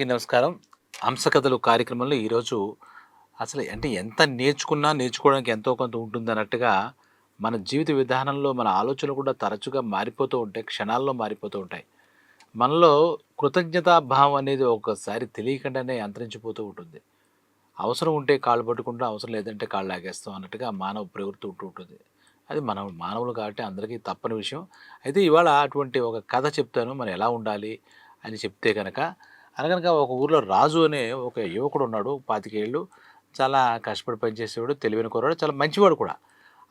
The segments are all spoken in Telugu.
అందరికీ నమస్కారం. అంశకథలు కార్యక్రమంలో ఈరోజు అసలు అంటే ఎంత నేర్చుకున్నా నేర్చుకోవడానికి ఎంతో కొంత ఉంటుంది అన్నట్టుగా మన జీవిత విధానంలో మన ఆలోచనలు కూడా తరచుగా మారిపోతూ ఉంటాయి క్షణాల్లో మారిపోతూ ఉంటాయి. మనలో కృతజ్ఞతా భావం అనేది ఒకసారి తెలియకుండానే అంతరించిపోతూ ఉంటుంది. అవసరం ఉంటే కాళ్ళు పట్టుకుంటూ అవసరం లేదంటే కాళ్ళు లాగేస్తాం అన్నట్టుగా మానవ ప్రవృత్తి ఉంటూ ఉంటుంది. అది మనం మానవులు కాబట్టి అందరికీ తప్పని విషయం. అయితే ఇవాళ అటువంటి ఒక కథ చెప్తాను. మనం ఎలా ఉండాలి అని చెప్తే కనుక అనగనక ఒక ఊర్లో రాజు అనే ఒక యువకుడు ఉన్నాడు పాతికేళ్ళు. చాలా కష్టపడి పనిచేసేవాడు తెలివైన కూరవాడు చాలా మంచివాడు కూడా.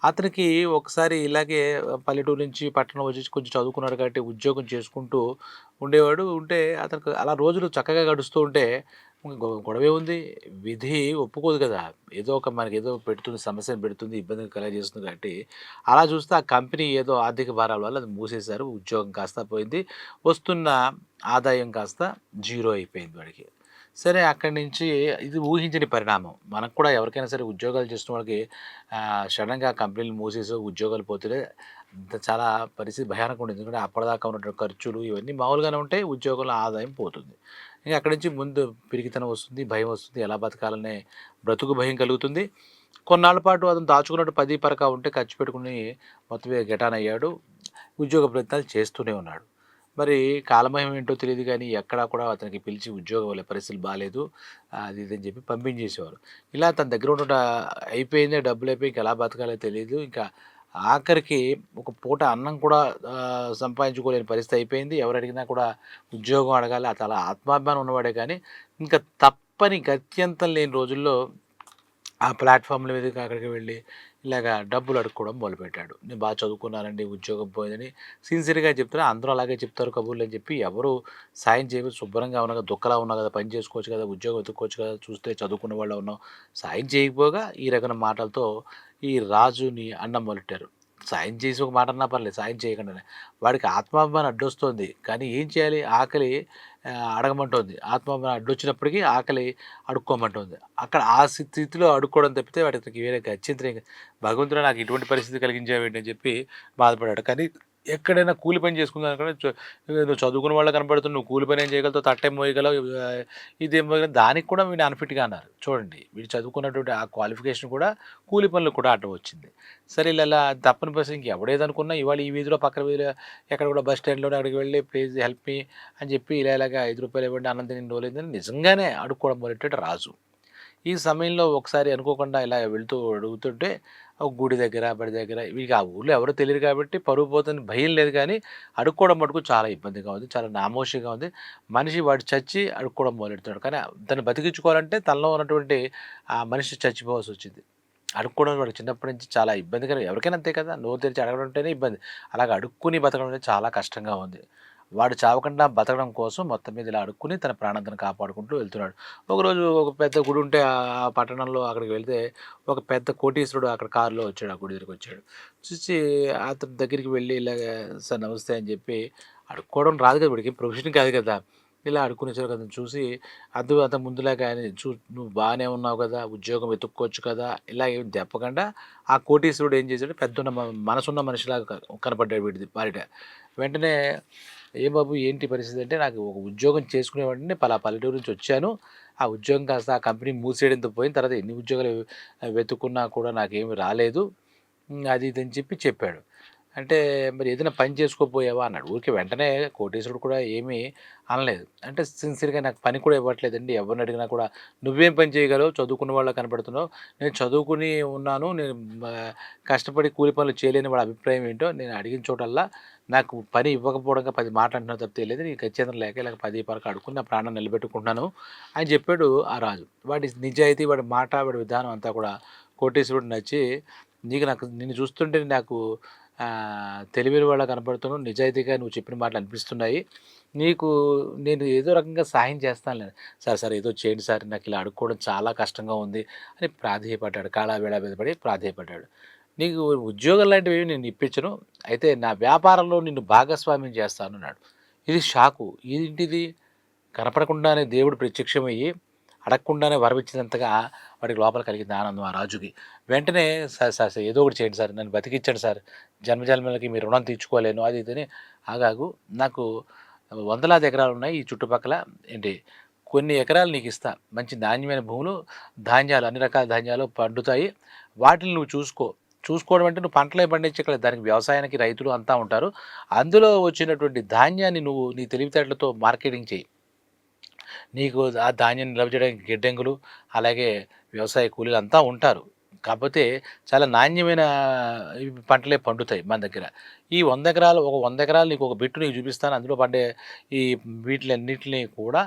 అతనికి ఒకసారి ఇలాగే పల్లెటూరు నుంచి పట్టణం వచ్చి కొంచెం చదువుకున్నాడు కాబట్టి ఉద్యోగం చేసుకుంటూ ఉండేవాడు. ఉంటే అతనికి అలా రోజులు చక్కగా గడుస్తూ ఉంటే గొడవే ఉంది. విధి ఒప్పుకోదు కదా. ఏదో ఒక మనకి ఏదో పెడుతుంది సమస్యను పెడుతుంది ఇబ్బంది కలగజేస్తుంది కాబట్టి అలా చూస్తే ఆ కంపెనీ ఏదో ఆర్థిక భారాల వల్ల అది మూసేశారు. ఉద్యోగం కాస్త పోయింది. వస్తున్న ఆదాయం కాస్త జీరో అయిపోయింది వాడికి. సరే అక్కడి నుంచి ఇది ఊహించని పరిణామం. మనకు కూడా ఎవరికైనా సరే ఉద్యోగాలు చేస్తున్న వాళ్ళకి సడన్గా కంపెనీలు మూసేసి ఉద్యోగాలు పోతే అంత చాలా పరిస్థితి భయానకంగా ఉంటుంది ఎందుకంటే అప్పటిదాకా ఉన్నటువంటి ఖర్చులు ఇవన్నీ మామూలుగానే ఉంటాయి ఉద్యోగంలో ఆదాయం పోతుంది. ఇంకా అక్కడి నుంచి ముందు పిరికితనం వస్తుంది భయం వస్తుంది. ఎలా బతకాలనే బ్రతుకు భయం కలుగుతుంది. కొన్నాళ్ళ పాటు అతను దాచుకున్నట్టు పది పరక ఉంటే ఖర్చు పెట్టుకుని మొత్తం గెటాన్ అయ్యాడు. ఉద్యోగ ప్రయత్నాలు చేస్తూనే ఉన్నాడు. మరి కాలమయం ఏంటో తెలియదు కానీ ఎక్కడా కూడా అతనికి పిలిచి ఉద్యోగం వల్ల పరిస్థితులు బాగాలేదు అది ఇది అని చెప్పి పంపించేసేవారు. ఇలా తన దగ్గర ఉన్న అయిపోయిందే డబ్బులు అయిపోయి ఇంకా ఎలా బతకాలో తెలియదు. ఇంకా ఆఖరికి ఒక పూట అన్నం కూడా సంపాదించుకోలేని పరిస్థితి అయిపోయింది. ఎవరు అడిగినా కూడా ఉద్యోగం అడగాలి అతను ఆత్మాభిమానం ఉన్నవాడే కానీ ఇంకా తప్పని గత్యంతం లేని రోజుల్లో ఆ ప్లాట్ఫామ్ల మీద అక్కడికి వెళ్ళి ఇలాగా డబ్బులు అడుక్కోవడం మొదలుపెట్టాడు. నేను బాగా చదువుకున్నానండి ఉద్యోగం పోయిందని సిన్సియర్గా చెప్తున్నా అందరూ అలాగే చెప్తారు కబుర్లు అని చెప్పి ఎవరు సాయం చేయదు శుభ్రంగా ఉన్నా కదా దుఃఖలా ఉన్నా కదా పని చేసుకోవచ్చు కదా ఉద్యోగం వెతుక్కోవచ్చు కదా చూస్తే చదువుకున్న వాళ్ళు ఉన్నాం సాయం చేయకపోగా ఈ రకమైన మాటలతో ఈ రాజుని అన్నం సాయం చేసి ఒక మాట అన్నా పర్లేదు సాయం చేయకుండానే. వాడికి ఆత్మాభిమానం అడ్డొస్తుంది. కానీ ఏం చేయాలి? ఆకలి అడగమంటుంది. ఆత్మాభిమానం అడ్డొచ్చినప్పటికీ ఆకలి అడుక్కోమంటుంది. అక్కడ ఆ స్థితిలో అడుక్కోవడం తప్పితే వాడికి వేరే గచ్చింతరం భగవంతుడు నాకు ఇటువంటి పరిస్థితి కలిగించేవేంటి అని చెప్పి బాధపడ్డాడు. కానీ ఎక్కడైనా కూలి పని చేసుకుందాం అనుకుంటే నువ్వు చదువుకున్న వాళ్ళు కనపడుతుంది నువ్వు కూలి పని ఏం చేయగలతో తట్టే మోయగలవు ఆ, ఇదేం మోయగలవు. దానికి కూడా వీడు అన్ఫిట్గా అన్నారు. చూడండి వీడు చదువుకున్నటువంటి ఆ క్వాలిఫికేషన్ కూడా కూలి పనులు కూడా అడ్డం వచ్చింది. సరే ఇలా తప్పని పరిస్థితి ఇంకెవడేదనుకున్నా ఇవాళ ఈ వీధిలో పక్కన వీధిలో ఎక్కడ కూడా బస్ స్టాండ్లో అక్కడికి వెళ్ళి ప్లీజ్ హెల్ప్ మీ అని చెప్పి ఇలా ఇలాగ ఐదు రూపాయలు ఇవ్వండి అన్నం తిని రోజులేదని నిజంగానే అడుక్కోవడం మొదలెట్టాడు రాజు. ఈ సమయంలో ఒకసారి అనుకోకుండా ఇలా వెళ్తూ అడుగుతుంటే ఒక గుడి దగ్గర బడి దగ్గర వీళ్ళకి ఆ ఊళ్ళో ఎవరో తెలియదు కాబట్టి పరుగు పోతుంది భయం లేదు కానీ అడుక్కోవడం మటుకు చాలా ఇబ్బందిగా ఉంది చాలా నామోషిగా ఉంది. మనిషి వాడు చచ్చి అడుక్కోవడం మొదలెడుతున్నాడు కానీ దాన్ని బతికించుకోవాలంటే తనలో ఉన్నటువంటి ఆ మనిషి చచ్చిపోవాల్సి వచ్చింది. అడుక్కోవడం వాడు చిన్నప్పటి నుంచి చాలా ఇబ్బందిగా ఎవరికైనా అంతే కదా నోరు తెరిచి అడగడం అంటేనే ఇబ్బంది. అలాగ అడుక్కుని బతకడం అనేది చాలా కష్టంగా ఉంది. వాడు చావకుండా బతకడం కోసం మొత్తం మీద ఇలా అడుక్కుని తన ప్రాణాంతను కాపాడుకుంటూ వెళ్తున్నాడు. ఒకరోజు ఒక పెద్ద గుడి ఉంటే ఆ పట్టణంలో అక్కడికి వెళ్తే ఒక పెద్ద కోటీశ్వరుడు అక్కడ కారులో వచ్చాడు ఆ గుడి దగ్గరికి వచ్చాడు. చూసి అతని దగ్గరికి వెళ్ళి ఇలాగ సార్ నమస్తే అని చెప్పి అడుక్కోవడం రాదు కదా వీడికి ప్రొఫెషన్ కాదు కదా. ఇలా అడుక్కునేసారు కదా చూసి అద్దు అంత ముందులాగా ఆయన చూ నువ్వు బాగానే ఉన్నావు కదా ఉద్యోగం వెతుక్కోవచ్చు కదా ఇలా ఏం చెప్పకుండా ఆ కోటీశ్వరుడు ఏం చేశాడు పెద్ద ఉన్న మనసున్న మనిషిలాగా క- కనపడ్డాడు వీడిది వారిట వెంటనే ఏ బాబు ఏంటి పరిస్థితి అంటే నాకు ఒక ఉద్యోగం చేసుకునేవాడిని పలా పల్లెటూరు నుంచి వచ్చాను. ఆ ఉద్యోగం కాస్త ఆ కంపెనీ మూసేయడంతో పోయిన తర్వాత ఎన్ని ఉద్యోగాలు వెతుక్కున్నా కూడా నాకేమి రాలేదు. అది ఇది అని చెప్పి చెప్పాడు. అంటే మరి ఏదైనా పని చేసుకోపోయావా? అన్నాడు. ఊరికి వెంటనే కోటేశ్వరుడు కూడా ఏమీ అనలేదు. అంటే సిన్సియర్గా నాకు పని కూడా ఇవ్వట్లేదండి. ఎవరిని అడిగినా కూడా నువ్వేం పని చేయగలవు? చదువుకున్న వాళ్ళ కనపడుతున్నావు. నేను చదువుకుని ఉన్నాను. నేను కష్టపడి కూలి పనులు చేయలేని వాళ్ళ అభిప్రాయం ఏంటో నేను అడిగిన చోటల్లా నాకు పని ఇవ్వకపోవడంగా పది మాట అంటున్నా తప్పితే లేదు. నీకు ఖచ్చితంగా లేక ఇలా పది పరకు అడుక్కుని నా ప్రాణం నిలబెట్టుకుంటున్నాను అని చెప్పాడు ఆ రాజు. వాడి నిజాయితీ వాడి మాట వాడి విధానం అంతా కూడా కోటేశ్వరుడు నచ్చి నీకు నాకు నిన్ను చూస్తుంటే నాకు తెలివిని వాళ్ళ కనపడుతున్నావు నిజాయితీగా నువ్వు చెప్పిన మాటలు అనిపిస్తున్నాయి. నీకు నేను ఏదో రకంగా సాయం చేస్తాను సార్ సార్ ఏదో చేయండి సార్ నాకు ఇలా అడుక్కోవడం చాలా కష్టంగా ఉంది అని ప్రాధేయపడ్డాడు. కాళా వేళ మీద పడి ప్రాధేయపడ్డాడు. నీకు ఉద్యోగం లాంటివి ఏమీ నేను ఇప్పించను. అయితే నా వ్యాపారంలో నిన్ను భాగస్వామ్యం చేస్తాను అన్నాడు. ఇది షాకు. ఏంటిది? కనపడకుండానే దేవుడు ప్రత్యక్షమయ్యి అడగకుండానే వరవిచ్చినంతగా వాడికి లోపల కలిగింది ఆనందం ఆ రాజుకి. వెంటనే సార్ సార్ సార్ ఏదో ఒకటి చేయండి సార్ నన్ను బతికించండి సార్. జన్మజన్మలకి మీ రుణం తీర్చుకోలేను అది ఇదని ఆగాగు. నాకు వందలాది ఎకరాలు ఉన్నాయి ఈ చుట్టుపక్కల. ఏంటి? కొన్ని ఎకరాలు నీకు ఇస్తా. మంచి నాణ్యమైన భూములు ధాన్యాలు అన్ని రకాల ధాన్యాలు పండుతాయి. వాటిని నువ్వు చూసుకో. చూసుకోవడం అంటే నువ్వు పంటలే పండించగలదు దానికి వ్యవసాయానికి రైతులు అంతా ఉంటారు. అందులో వచ్చినటువంటి ధాన్యాన్ని నువ్వు నీ తెలివితేటలతో మార్కెటింగ్ చేయి. నీకు ఆ ధాన్యం నిల్వ చేయడానికి గిడ్డంగులు అలాగే వ్యవసాయ కూలీలు అంతా ఉంటారు. కాకపోతే చాలా నాణ్యమైన పంటలే పండుతాయి మన దగ్గర. ఈ వంద ఎకరాలు ఒక వంద ఎకరాలు నీకు ఒక బిట్టు నీకు చూపిస్తాను. అందులో పండే ఈ వీటిలన్నిటిని కూడా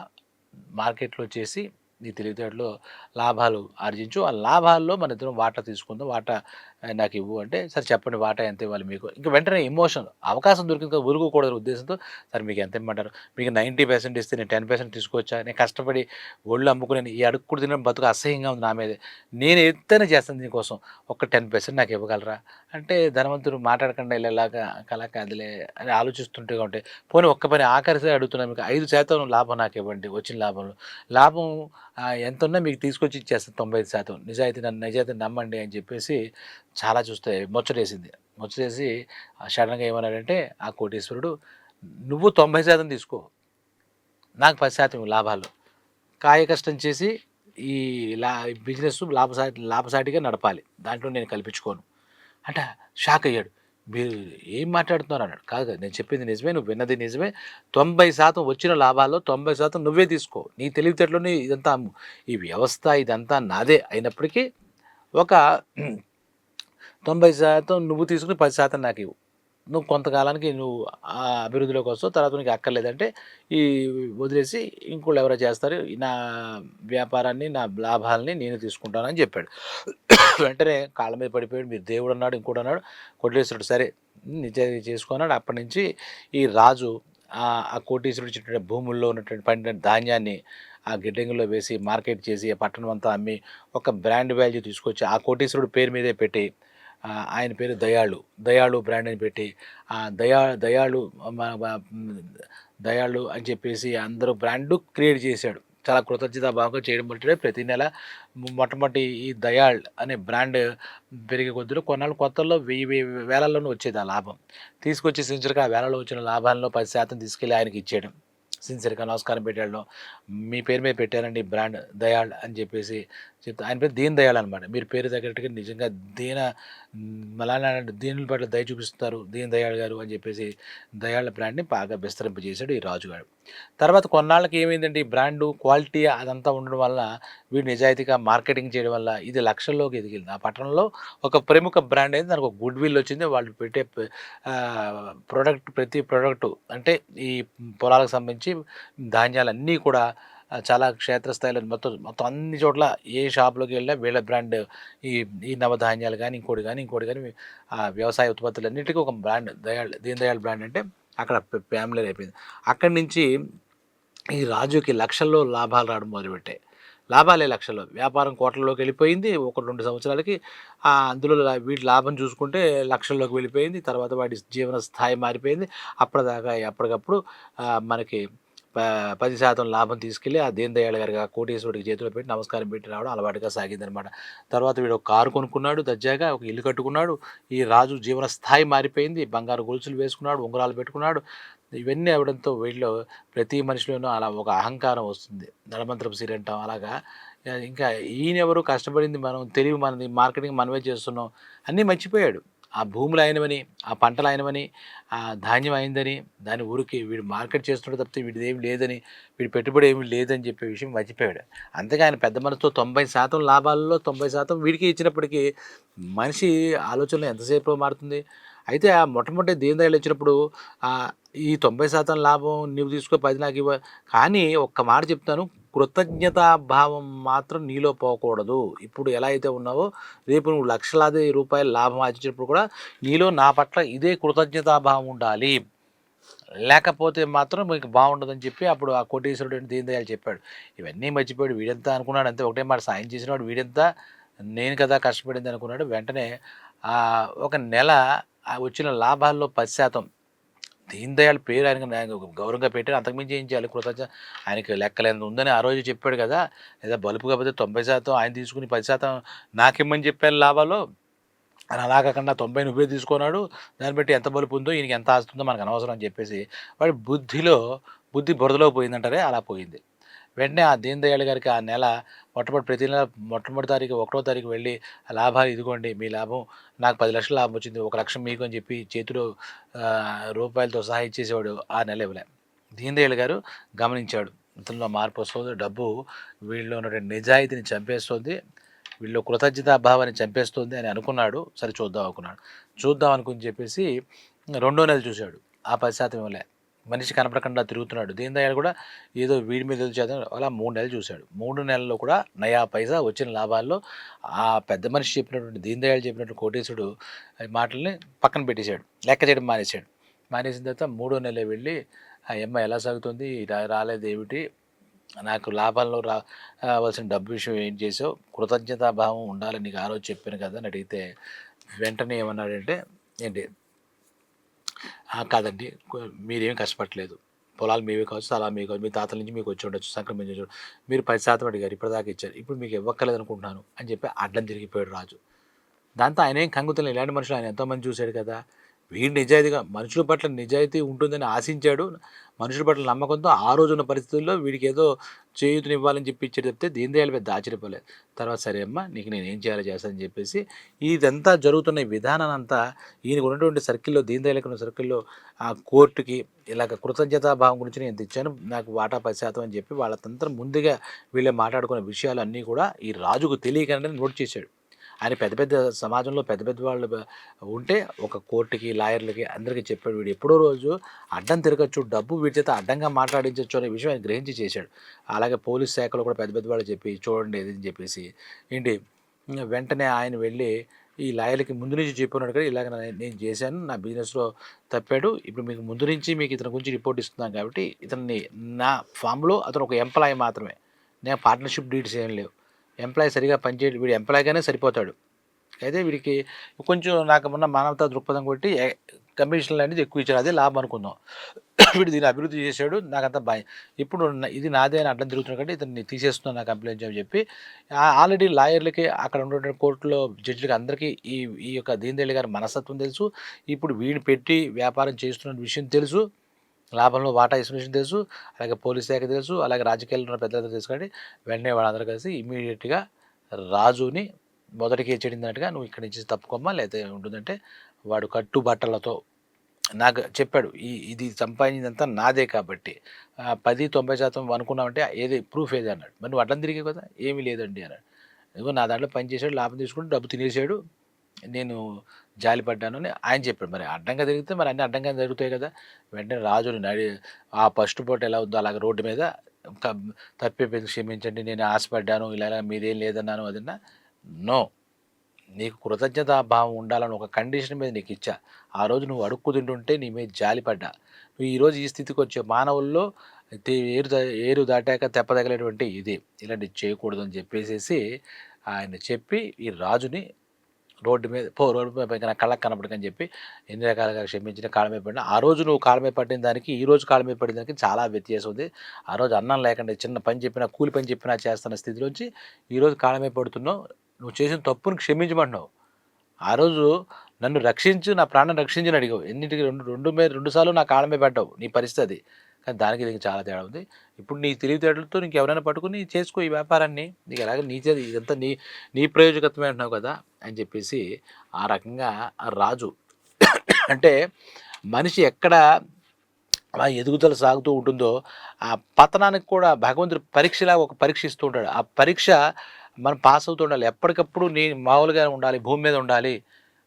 మార్కెట్లో చేసి నీ తెలివితేటలో లాభాలు ఆర్జించు. ఆ లాభాల్లో మన ఇద్దరం వాటా తీసుకుందాం. వాటా నాకు ఇవ్వు. అంటే సరే చెప్పండి వాటా ఎంత ఇవ్వాలి మీకు? ఇంకా వెంటనే ఎమోషన్ అవకాశం దొరికింది కదా ఉరుకోకూడదు ఉద్దేశంతో సరే మీకు ఎంత ఇమ్మంటారు? మీకు నైంటీ పర్సెంట్ ఇస్తే నేను టెన్ పర్సెంట్ తీసుకోవచ్చా? నేను కష్టపడి ఒళ్ళు అమ్ముకుని ఈ అడుక్కుడు తినడం బతుకు అసహ్యంగా ఉంది నా మీదే. నేను ఎంతైనా చేస్తాను దీనికోసం. ఒక టెన్ పర్సెంట్ నాకు ఇవ్వగలరా? అంటే ధనవంతుడు మాట్లాడకుండా వెళ్ళేలాగా కలా కదిలే అని ఆలోచిస్తుంటే ఉంటే పోనీ ఒక్క పని ఆఖరిసే అడుగుతున్నా మీకు. ఐదు శాతం లాభం నాకు ఇవ్వండి వచ్చిన లాభంలో. లాభం ఎంత ఉన్నా మీకు తీసుకొచ్చి ఇచ్చేస్తాను తొంభై ఐదు శాతం. నిజాయితీ నన్ను నిజాయితీ నమ్మండి అని చెప్పేసి చాలా చూస్తే ముచ్చటేసింది. ముచ్చటేసి సడన్గా ఏమన్నాడంటే ఆ కోటేశ్వరుడు నువ్వు తొంభై శాతం తీసుకో. నాకు పది శాతం లాభాలు. కాయ కష్టం చేసి ఈ లా బిజినెస్ లాభసాటి లాభసాటిగా నడపాలి. దాంట్లో నేను కల్పించుకోను. అంటే షాక్ అయ్యాడు. మీరు ఏం మాట్లాడుతున్నారు? అన్నాడు. కాదు కాదు, నేను చెప్పింది నిజమే నువ్వు విన్నది నిజమే. తొంభై శాతం వచ్చిన లాభాల్లో తొంభై శాతం నువ్వే తీసుకో. నీ తెలివితేటలోనే ఇదంతా ఈ వ్యవస్థ ఇదంతా నాదే. అయినప్పటికీ ఒక తొంభై శాతం నువ్వు తీసుకుని పది శాతం నాకు ఇవ్వు. నువ్వు కొంతకాలానికి నువ్వు ఆ అభివృద్ధిలోకి వస్తావు తర్వాత నీకు అక్కర్లేదంటే ఈ వదిలేసి ఇంకోళ్ళు ఎవరో చేస్తారు నా వ్యాపారాన్ని నా లాభాలని నేను తీసుకుంటానని చెప్పాడు. వెంటనే కాళ్ళ మీద పడిపోయాడు మీరు దేవుడు అన్నాడు ఇంకోటి అన్నాడు కొట్లేశ్వరుడు సరే నిజాయితీ చేసుకున్నాడు. అప్పటి నుంచి ఈ రాజు ఆ కోటీశ్వరుడు ఇచ్చినటువంటి భూముల్లో ఉన్నటువంటి పండిన ధాన్యాన్ని ఆ గిడ్డంగిలో వేసి మార్కెట్ చేసి పట్టణం అంతా అమ్మి ఒక బ్రాండ్ వాల్యూ తీసుకొచ్చి ఆ కోటీశ్వరుడు పేరు మీదే పెట్టి ఆయన పేరు దయాళు. దయాళు బ్రాండ్ అని పెట్టి ఆ దయా దయాళు దయాళు అని చెప్పేసి అందరూ బ్రాండ్ క్రియేట్ చేశాడు. చాలా కృతజ్ఞత భావంగా చేయడం బట్టి ప్రతి నెల మొట్టమొదటి ఈ దయాళ్ అనే బ్రాండ్ పెరిగే కొద్దిలో కొన్నాళ్ళు కొత్తల్లో వెయ్యి వెయ్యి వేలల్లోనూ వచ్చేది ఆ లాభం. తీసుకొచ్చి సిన్సియర్గా ఆ వేలలో వచ్చిన లాభాల్లో పది శాతం తీసుకెళ్ళి ఆయనకి ఇచ్చేయడం సిన్సియర్గా నమస్కారం పెట్టాడు. మీ పేరు మీద పెట్టారండి బ్రాండ్ దయాళ్ అని చెప్పేసి చెప్తా. ఆయన పేరు దీన్ దయాళ్ అనమాట మీరు పేరు తగ్గట్టుగా నిజంగా దీన మలానా దీనుల పట్ల దయ చూపిస్తారు దీన్ దయాళ్ గారు అని చెప్పేసి దయాళ్ బ్రాండ్ని బాగా విస్తరింపజేశాడు ఈ రాజుగాడు. తర్వాత కొన్నాళ్ళకి ఏమైందంటే ఈ బ్రాండు క్వాలిటీ అదంతా ఉండడం వల్ల వీడు నిజాయితీగా మార్కెటింగ్ చేయడం వల్ల ఇది లక్షల్లోకి ఎదిగింది. ఆ పట్టణంలో ఒక ప్రముఖ బ్రాండ్ అయింది. దానికి ఒక గుడ్ విల్ వచ్చింది. వాళ్ళు పెట్టే ప్రోడక్ట్ ప్రతి ప్రోడక్ట్ అంటే ఈ పొలాలకు సంబంధించి ధాన్యాలన్నీ కూడా చాలా క్షేత్రస్థాయిలో మొత్తం మొత్తం అన్ని చోట్ల ఏ షాప్లోకి వెళ్ళినా వీళ్ళ బ్రాండ్ ఈ ఈ నవధాన్యాలు కానీ ఇంకోటి కానీ ఇంకోటి కానీ ఆ వ్యవసాయ ఉత్పత్తులు ఒక బ్రాండ్ దయాళ్ దీన్ దయాళ్ బ్రాండ్ అంటే అక్కడ ఫ్యామిలీ అయిపోయింది. అక్కడి నుంచి ఈ రాజుకి లక్షల్లో లాభాలు రావడం మొదలుపెట్టాయి. లాభాలే లక్షల్లో. వ్యాపారం కోట్లలోకి వెళ్ళిపోయింది. ఒక రెండు సంవత్సరాలకి అందులో వీటి లాభం చూసుకుంటే లక్షల్లోకి వెళ్ళిపోయింది. తర్వాత వాటి జీవన స్థాయి మారిపోయింది. అప్పటిదాకా ఎప్పటికప్పుడు మనకి పది శాతం లాభం తీసుకెళ్ళి ఆ దీన్ దయాళ్ గారికి ఆ కోటేశ్వరుడికి చేతిలో పెట్టి నమస్కారం పెట్టి రావడం అలవాటుగా సాగిందనమాట తర్వాత వీడు ఒక కారు కొనుక్కున్నాడు దర్జాగా ఒక ఇల్లు కట్టుకున్నాడు ఈ రాజు జీవన స్థాయి మారిపోయింది బంగారు గొలుసులు వేసుకున్నాడు ఉంగరాలు పెట్టుకున్నాడు. ఇవన్నీ అవడంతో వీళ్ళు ప్రతి మనిషిలోనూ అలా ఒక అహంకారం వస్తుంది. నడమంత్రపు సిరి అంటాం అలాగా. ఇంకా ఈయనెవరు కష్టపడింది మనం తెలివి మనది మార్కెటింగ్ మనమే చేస్తున్నాం అన్నీ మర్చిపోయాడు. ఆ భూములు అయినవని ఆ పంటలు అయినవని ఆ ధాన్యం అయిందని దాని ఊరికి వీడు మార్కెట్ చేస్తున్నాడు తప్పితే వీడిది ఏమి లేదని వీడి పెట్టుబడి ఏమి లేదని చెప్పే విషయం మర్చిపోయాడు. అంతగా ఆయన పెద్ద మనసుతో తొంభై శాతం లాభాల్లో తొంభై శాతం వీడికి ఇచ్చినప్పటికీ మనిషి ఆలోచనలు ఎంతసేపు మారుతుంది? అయితే ఆ మొట్టమొదటి దీని దయాలు వచ్చినప్పుడు ఈ తొంభై శాతం లాభం నువ్వు తీసుకో పది నాకు ఇవ్వ కానీ ఒక్క మాట చెప్తాను కృతజ్ఞతా భావం మాత్రం నీలో పోకూడదు. ఇప్పుడు ఎలా అయితే ఉన్నావో రేపు నువ్వు లక్షలాది రూపాయల లాభం ఆర్జించినప్పుడు కూడా నీలో నా పట్ల ఇదే కృతజ్ఞతా భావం ఉండాలి. లేకపోతే మాత్రం మీకు బాగుండదని చెప్పి అప్పుడు ఆ కోటేశ్వరుడు దీని దయాలు చెప్పాడు? ఇవన్నీ మర్చిపోయాడు. వీడెంత అనుకున్నాడు అంతే ఒకటే మాట సాయం చేసినాడు వీడెంత నేను కదా కష్టపడింది అనుకున్నాడు. వెంటనే ఒక నెల వచ్చిన లాభాల్లో పది శాతం దీన్ దయాళ్ పేరు ఆయనకు గౌరవంగా పెట్టారు అంతకుమించి ఏం చేయాలి? కృతజ్ఞత ఆయనకి లెక్కలేదు ఉందని ఆ రోజు చెప్పాడు కదా. లేదా బలుపు కాకపోతే తొంభై శాతం ఆయన తీసుకుని పది శాతం నాకిమ్మని చెప్పాను లాభాలు. అని అలా కాకుండా తొంభై నువ్వే తీసుకున్నాడు. దాన్ని బట్టి ఎంత బలుపు ఉందో ఈయనకి ఎంత ఆస్తుందో మనకు అనవసరం అని చెప్పేసి వాడి బుద్ధిలో బుద్ధి బురదలో పోయిందంటారే? అలా పోయింది. వెంటనే ఆ దీన్ దయాళ్ గారికి ఆ నెల మొట్టమొదటి ప్రతి నెల మొట్టమొదటి తారీఖు ఒకటో తారీఖు వెళ్ళి లాభాలు ఇదిగోండి మీ లాభం నాకు పది లక్షల లాభం వచ్చింది ఒక లక్ష మీకు అని చెప్పి చేతిలో రూపాయలతో సహా ఇచ్చేసేవాడు ఆ నెల ఇవ్వలే. దీన్ దయాళ్ గారు గమనించాడు. ఇతనిలో మార్పు వస్తుంది డబ్బు వీళ్ళు ఉన్నటువంటి నిజాయితీని చంపేస్తుంది వీళ్ళు కృతజ్ఞతా భావాన్ని చంపేస్తుంది అని అనుకున్నాడు. సరే చూద్దాం అనుకున్నాడు. చూద్దాం అనుకుని చెప్పేసి రెండో నెల చూశాడు. ఆ పది శాతం ఇవ్వలే. మనిషి కనపడకుండా తిరుగుతున్నాడు. దీని దయాలు కూడా ఏదో వీడి మీద చేద్దాం అలా మూడు నెలలు చూశాడు. మూడు నెలల్లో కూడా నయా పైసా వచ్చిన లాభాల్లో ఆ పెద్ద మనిషి చెప్పినటువంటి దీని దయాలు చెప్పినటువంటి కోటేశుడు మాటల్ని పక్కన పెట్టేశాడు. లెక్క చేయడం మానేశాడు. మానేసిన తర్వాత మూడో నెల వెళ్ళి ఆ అమ్మ ఎలా సాగుతుంది? రాలేదు ఏమిటి? నాకు లాభాల్లో రా రావాల్సిన డబ్బు విషయం ఏం చేసావు? కృతజ్ఞతాభావం ఉండాలని నీకు ఆ రోజు చెప్పాను కదా అని అడిగితే వెంటనే ఏమన్నాడంటే ఏంటి కాదండి. మీరేం కష్టపడలేదు పొలాలు మీవే కావచ్చు అలా మీ కావచ్చు, మీ తాతల నుంచి మీకు వచ్చి ఉండొచ్చు సంక్రమించి మీరు పది శాతం అడిగారు ఇప్పటిదాకా ఇచ్చారు. ఇప్పుడు మీకు ఇవ్వక్కర్లేదు అనుకుంటున్నాను అని చెప్పి అడ్డం తిరిగిపోయాడు రాజు. దాంతో ఆయన ఏం కంగుతలు ఇలాంటి మనుషులు ఆయన ఎంతోమంది చూశాడు కదా. వీడు నిజాయితీగా మనుషుల పట్ల నిజాయితీ ఉంటుందని ఆశించాడు. మనుషుల పట్ల నమ్మకంతో ఆ రోజున్న పరిస్థితుల్లో వీడికి ఏదో చేయూతని ఇవ్వాలని చెప్పి ఇచ్చారు చెప్తే దీని దయాలు పెద్ద ఆశ్చర్యపోలేదు తర్వాత సరే అమ్మా నీకు నేను ఏం చేయాలో చేస్తానని చెప్పేసి ఇదంతా జరుగుతున్న ఈ విధానం అంతా ఈయనకు ఉన్నటువంటి సర్కిల్లో దీని దయాలకు ఉన్న సర్కిల్లో ఆ కోర్టుకి ఇలాగ కృతజ్ఞతాభావం గురించి నేను తెచ్చాను నాకు వాటా పది శాతం అని చెప్పి వాళ్ళ తంత్రం ముందుగా వీళ్ళే మాట్లాడుకున్న విషయాలు అన్నీ కూడా ఈ రాజుకు తెలియకనే నోట్ చేశాడు. ఆయన పెద్ద పెద్ద సమాజంలో పెద్ద పెద్ద వాళ్ళు ఉంటే ఒక కోర్టుకి లాయర్లకి అందరికీ చెప్పాడు వీడు. ఎప్పుడో రోజు అడ్డం తిరగచ్చు డబ్బు వీడి చేత అడ్డంగా మాట్లాడించవచ్చు అనే విషయం ఆయన గ్రహించి చేశాడు. అలాగే పోలీస్ శాఖలో కూడా పెద్ద పెద్ద వాళ్ళు చెప్పి చూడండి ఇది అని చెప్పేసి. ఏంటి? వెంటనే ఆయన వెళ్ళి ఈ లాయర్లకి ముందు నుంచి చెప్పినాడు కదా ఇలాగ నేను చేశాను నా బిజినెస్లో తప్పాడు ఇప్పుడు మీకు ముందు నుంచి మీకు ఇతని గురించి రిపోర్ట్ ఇస్తున్నాను కాబట్టి ఇతన్ని నా ఫామ్లో అతను ఒక ఎంప్లాయీ మాత్రమే. నేను పార్ట్నర్షిప్ డీడ్స్ ఏం లేవు. ఎంప్లాయీ సరిగా పనిచేయడు. వీడు ఎంప్లాయీగానే సరిపోతాడు. అయితే వీడికి కొంచెం నాకు ఉన్న మానవతా దృక్పథం కొట్టి కమిషన్లు అనేది ఎక్కువ ఇచ్చాడు. అదే లాభం అనుకుందాం. వీడు దీన్ని అభివృద్ధి చేశాడు. నాకంతా భయం. ఇప్పుడు ఇది నాదే అని అడ్డం తిరుగుతున్నా కంటే ఇతన్ని తీసేస్తున్నా నా కంప్లైంట్ అని చెప్పి ఆల్రెడీ లాయర్లకి అక్కడ ఉన్నటువంటి కోర్టులో జడ్జిలకి అందరికీ ఈ ఈ యొక్క దీనదయాళ్ గారి మనస్తత్వం తెలుసు. ఇప్పుడు వీడిని పెట్టి వ్యాపారం చేస్తున్న విషయం తెలుసు. లాభంలో వాటా ఇన్స్టిట్యూషన్ తెలుసు అలాగే పోలీస్ శాఖ తెలుసు అలాగే రాజకీయాల్లో ఉన్న పెద్దలందరూ తెలుసు కాబట్టి వెంటనే వాళ్ళందరూ కలిసి ఇమీడియట్గా రాజుని మొదటికి చెడిందన్నట్టుగా నువ్వు ఇక్కడి నుంచి తప్పుకోమ్మా లేకపోతే ఉంటుందంటే వాడు కట్టు బట్టలతో నాకు చెప్పాడు ఈ ఇది సంపాదించిందంతా నాదే కాబట్టి. పది తొంభై శాతం అనుకున్నామంటే ఏది ప్రూఫ్ ఏది అన్నాడు. మరి నువ్వు అడ్డం తిరిగే కదా ఏమీ లేదండి అన్నాడు. ఇదిగో నా దాంట్లో పని చేశాడు లాభం తీసుకుంటూ డబ్బు తినేసాడు. నేను జాలి పడ్డాను అని ఆయన చెప్పాడు. మరి అడ్డంగా తిరిగితే మరి అన్ని అడ్డంగా జరుగుతాయి కదా. వెంటనే రాజుని నడి ఆ ఫస్ట్ పూట ఎలా ఉందో అలాగే రోడ్డు మీద క- తప్పిపోయింది క్షమించండి నేను ఆశపడ్డాను ఇలా ఇలా మీదేం లేదన్నాను అదన్నా నో నీకు కృతజ్ఞతా భావం ఉండాలని ఒక కండిషన్ మీద నీకు ఇచ్చా. ఆ రోజు నువ్వు అడుక్కు తింటుంటే నీ మీద జాలిపడ్డా నువ్వు ఈరోజు ఈ స్థితికి వచ్చే మానవుల్లో ఏరు ఏరు దాటాక తెప్పదగలేటువంటి ఇది. ఇలాంటివి చేయకూడదు అని చెప్పేసేసి ఆయన చెప్పి ఈ రాజుని రోడ్డు మీద పో రోడ్డు మీద పైన కళ్ళకు కనపడకని చెప్పి ఎన్ని రకాలుగా క్షమించిన కాలమే పడిన. ఆ రోజు నువ్వు కాలమే పడిన దానికి ఈ రోజు కాలమే పడిన దానికి చాలా వ్యత్యాసం ఉంది. ఆ రోజు అన్నం లేకుండా చిన్న పని చెప్పినా కూలి పని చెప్పినా చేస్తున్న స్థితిలోంచి ఈరోజు కాలమే పడుతున్నావు. నువ్వు చేసిన తప్పును క్షమించమంటున్నావు. ఆ రోజు నన్ను రక్షించు నా ప్రాణం రక్షించని అడిగావు. ఎన్నింటికి రెండు రెండు మీద రెండుసార్లు నా కాళ్ళ మీద పడ్డావు. నీ పరిస్థితి కానీ దానికి దీనికి చాలా తేడా ఉంది. ఇప్పుడు నీ తెలివితేటలతో నీకు ఎవరైనా పట్టుకుని చేసుకో ఈ వ్యాపారాన్ని. నీకు ఎలాగ నీ చేతి ఇదంతా నీ నీ ప్రయోజకత్వమే అంటున్నావు కదా అని చెప్పేసి ఆ రకంగా రాజు అంటే మనిషి ఎక్కడ ఆ ఎదుగుదల సాగుతూ ఉంటుందో ఆ పతనానికి కూడా భగవంతుడు పరీక్షలా ఒక పరీక్ష ఇస్తూ ఉంటాడు. ఆ పరీక్ష మనం పాస్ అవుతూ ఉండాలి. ఎప్పటికప్పుడు నీ మామూలుగా ఉండాలి. భూమి మీద ఉండాలి.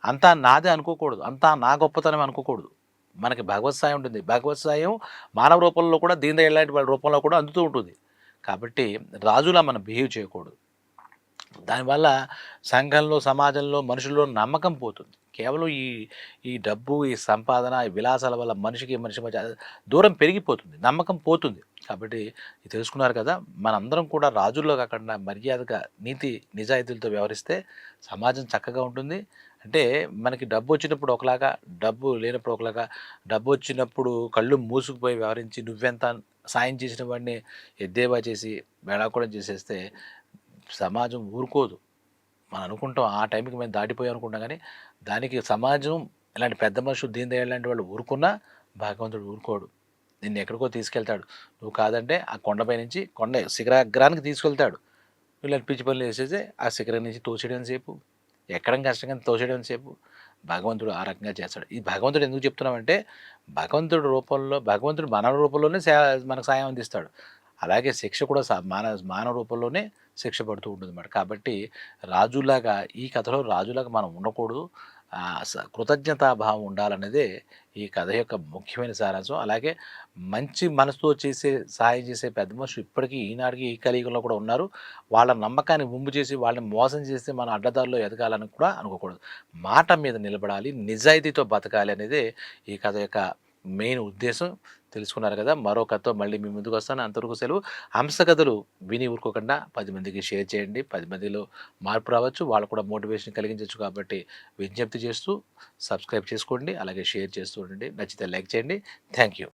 అంతా నాదే అనుకోకూడదు. అంతా నా గొప్పతనం అనుకోకూడదు. మనకి భగవత్ సాయం ఉంటుంది. భగవత్ సాయం మానవ రూపంలో కూడా దీని ఇలాంటి వాళ్ళ రూపంలో కూడా అందుతూ ఉంటుంది. కాబట్టి రాజులా మనం బిహేవ్ చేయకూడదు. దానివల్ల సంఘంలో సమాజంలో మనుషుల్లో నమ్మకం పోతుంది. కేవలం ఈ ఈ డబ్బు ఈ సంపాదన ఈ విలాసాల వల్ల మనిషికి మనిషి మధ్య దూరం పెరిగిపోతుంది. నమ్మకం పోతుంది. కాబట్టి ఇది తెలుసుకున్నారు కదా మనందరం కూడా రాజుల్లో కాకుండా మర్యాదగా నీతి నిజాయితీలతో వ్యవహరిస్తే సమాజం చక్కగా ఉంటుంది. అంటే మనకి డబ్బు వచ్చినప్పుడు ఒకలాగా డబ్బు లేనప్పుడు ఒకలాగా డబ్బు వచ్చినప్పుడు కళ్ళు మూసుకుపోయి వ్యవహరించి నువ్వెంత సాయం చేసిన వాడిని ఎద్దేవా చేసి వేళాకోళం చేసేస్తే సమాజం ఊరుకోదు. మనం అనుకుంటాం ఆ టైంకి మేము దాటిపోయాం అనుకుంటాం కానీ దానికి సమాజం ఇలాంటి పెద్ద మనుషులు దీని దయాళ్ లాంటి వాళ్ళు ఊరుకున్నా భగవంతుడు ఊరుకోడు. నిన్ను ఎక్కడికో తీసుకెళ్తాడు. నువ్వు కాదంటే ఆ కొండపై నుంచి కొండ శిఖరాగ్రానికి తీసుకెళ్తాడు. వీళ్ళని పిచ్చి పనులు వేసేసి ఆ శిఖరం నుంచి తోసేయడం సేపు ఎక్కడం కష్టం కానీ తోసేయడం సేపు భగవంతుడు ఆ రకంగా చేస్తాడు. ఈ భగవంతుడు ఎందుకు చెప్తున్నామంటే భగవంతుడు రూపంలో భగవంతుడు మానవ రూపంలోనే సా మనకు సాయం అందిస్తాడు. అలాగే శిక్ష కూడా సా- మానవ మానవ రూపంలోనే శిక్ష పడుతూ ఉంటుంది అన్నమాట కాబట్టి రాజులాగా ఈ కథలో రాజులాగా మనం ఉండకూడదు. కృతజ్ఞతాభావం ఉండాలనేదే ఈ కథ యొక్క ముఖ్యమైన సారాంశం. అలాగే మంచి మనసుతో చేసే సాయం చేసే పెద్ద మనుషులు ఇప్పటికీ ఈనాటికి ఈ కలియుగంలో కూడా ఉన్నారు. వాళ్ళ నమ్మకాన్ని ముంపు చేసి వాళ్ళని మోసం చేసి మన అడ్డదారిలో ఎదగాలని కూడా అనుకోకూడదు. మాట మీద నిలబడాలి నిజాయితీతో బతకాలి అనేది ఈ కథ యొక్క మెయిన్ ఉద్దేశం తెలుసుకున్నారు కదా. మరో కథతో మళ్ళీ మీ ముందుకు వస్తాను. అంతవరకు సెలవు. హంస కథలు విని ఊరుకోకుండా పది మందికి షేర్ చేయండి. పది మందిలో మార్పు రావచ్చు. వాళ్ళు కూడా మోటివేషన్ కలిగించవచ్చు కాబట్టి విజ్ఞప్తి చేస్తూ సబ్స్క్రైబ్ చేసుకోండి. అలాగే షేర్ చేస్తూ ఉండండి. నచ్చితే లైక్ చేయండి. Thank you.